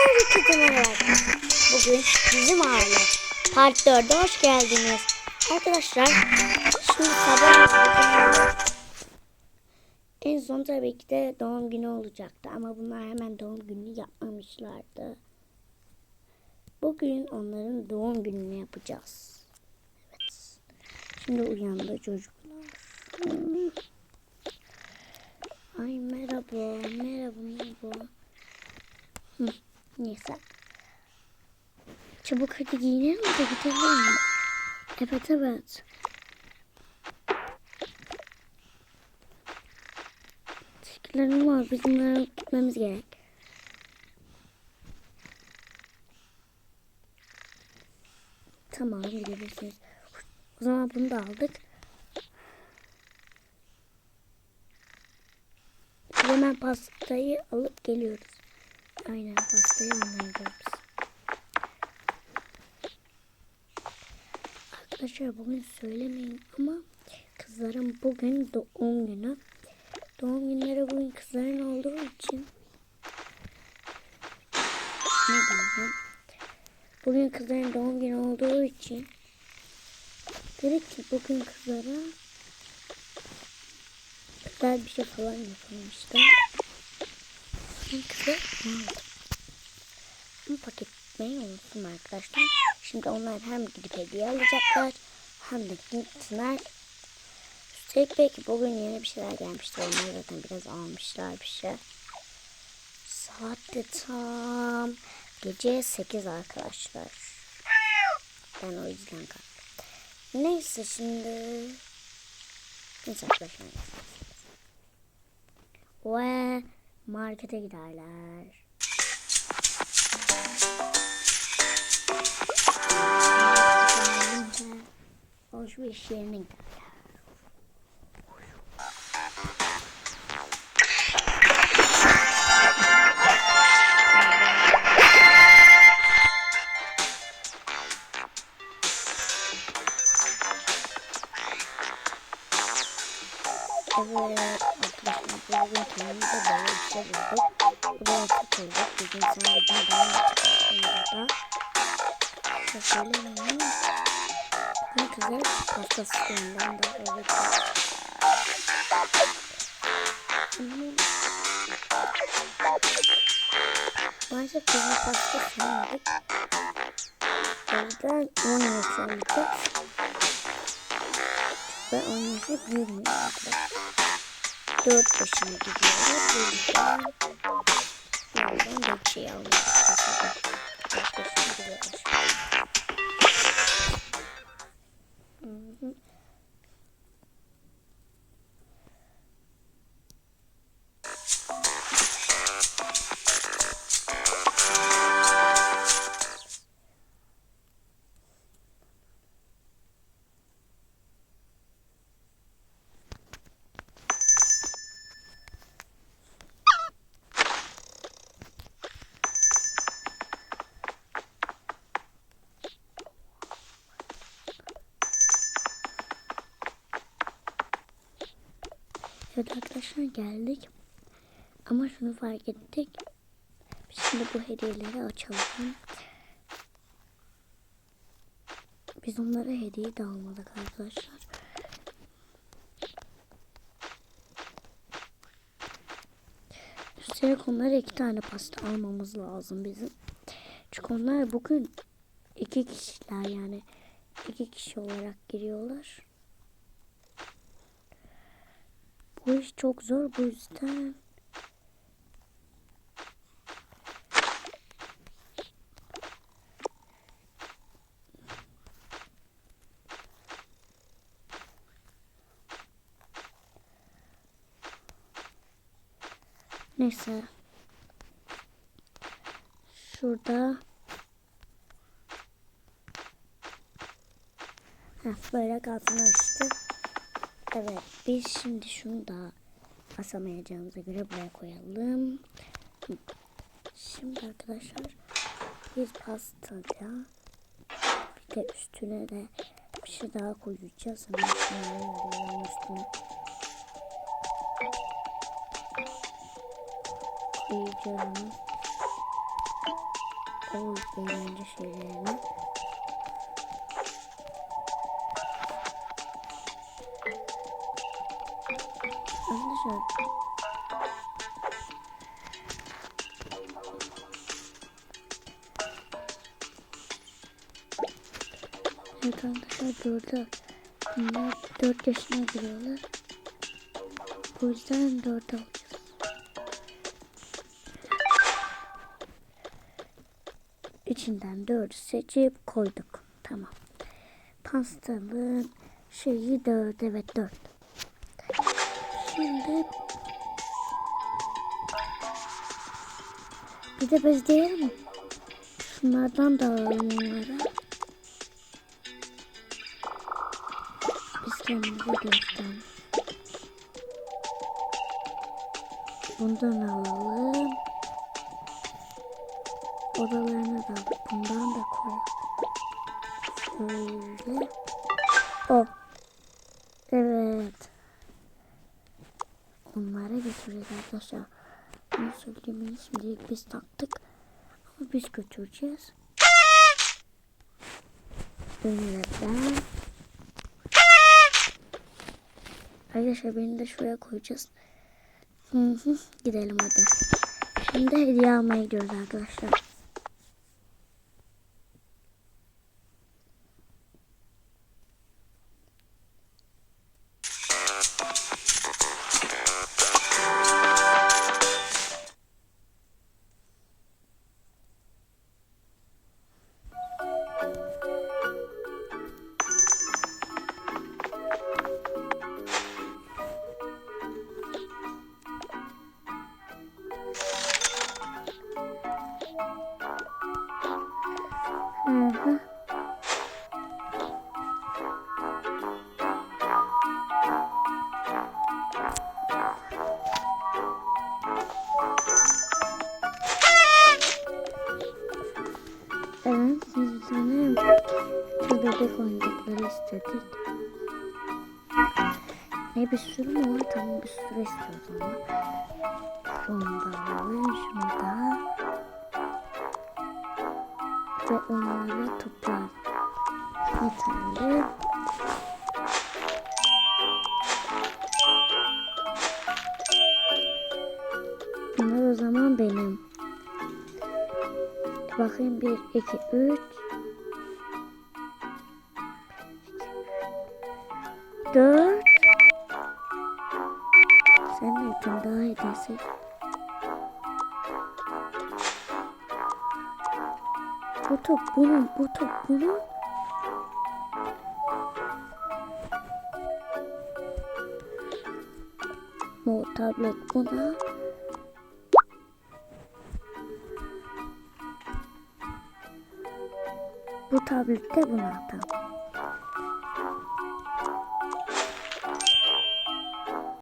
Herkese merhaba. Bugün bizim aile Part 4'e hoş geldiniz. Arkadaşlar şimdi sabah en son tabii ki de doğum günü olacaktı ama bunlar hemen doğum gününü yapmamışlardı. Bugün onların doğum gününü yapacağız. Evet. Şimdi uyandı çocuklar. Ay merhaba, merhaba, merhaba. Hı, neyse. Çabuk hadi giyinelim de gidelim. Evet evet. Teşekkürlerim var. Biz bunlara gitmemiz gerek. Tamam gidebilirsiniz. O zaman bunu da aldık. Hemen pastayı alıp geliyoruz. Aynen pastayı anlayacağız. Arkadaşlar bugün söylemeyin ama kızlarım bugün doğum günü. Doğum günleri bugün kızların olduğu için ne diyeceğim? Bugün kızların doğum günü olduğu için dedik ki bugün kızlara güzel bir şey falan yapalım. Aldım? Bunu paketlemeyi unuttum arkadaşlar. Şimdi onlar hem gidip hediye alacaklar hem de gitsinler. Üstelik belki bugün yeni bir şeyler gelmiştir. Onlar zaten biraz almışlar bir şey. Saat de tam gece 8 arkadaşlar. Ben o yüzden kalktım. Neyse şimdi. Neyse arkadaşlar. Ve markete giderler. Alışveriş yerine giderler. Evet arkadaşlar bugün kendimize böyle bir şey bulduk. Buraya tutulduk. Bugün sen de bundan burada. Şöyle mi? Bugün kızlar pastası ondan da evet. Hmm. Maalesef kızın pastası sevmedik. O yüzden 10 yaşamıştık. Ve 10 yaşı büyümüyor arkadaşlar. 4 yaşına gidiyorlar. Bu yüzden Nereden bir şey almak istedim. 4 yaşına gidiyorlar. Evet arkadaşlar geldik. Ama şunu fark ettik. Şimdi bu hediyeleri açalım. Biz onlara hediye de almadık arkadaşlar. Üstelik onlara iki tane pasta almamız lazım bizim. Çünkü onlar bugün iki kişiler yani iki kişi olarak giriyorlar. Bu iş çok zor bu yüzden. Neyse. Şurada. Heh, böyle kalsın açtı. Evet biz şimdi şunu da asamayacağımıza göre buraya koyalım. Şimdi arkadaşlar bir pastayla bir de üstüne de bir şey daha koyacağız. Alıyorum üstüne. Koyacağım. o eğlence şeylerini. arkadaşlar. Evet arkadaşlar burada bunlar 4 yaşına giriyorlar. O yüzden 4 alacağız. İçinden 4 seçip koyduk. Tamam. Pastanın şeyi 4 evet 4. de bezleyelim. Şunlardan da alalım onlara. Biz kendimize gösterelim. Bundan alalım. Odalarına da bundan da koyalım. Şöyle. O. Evet. Onlara götüreceğiz arkadaşlar. Bunu söylemeyi şimdilik biz taktık. Ama biz götüreceğiz. Ünleden. Arkadaşlar beni de şuraya koyacağız. Hı hı. Gidelim hadi. Şimdi hediye almaya gidiyoruz arkadaşlar. İstedik. Ne bir sürü mü var? Tamam bir sürü istiyoruz ama. Şunu da. Ve onları toplayalım. Yeterli. Bunlar o zaman benim. Bakayım 1, 2, 3. 4. Sen bir tane daha hediyesi. Bu top bunun, bu top bunun. Bu tablet buna. Bu tablet de buna tamam.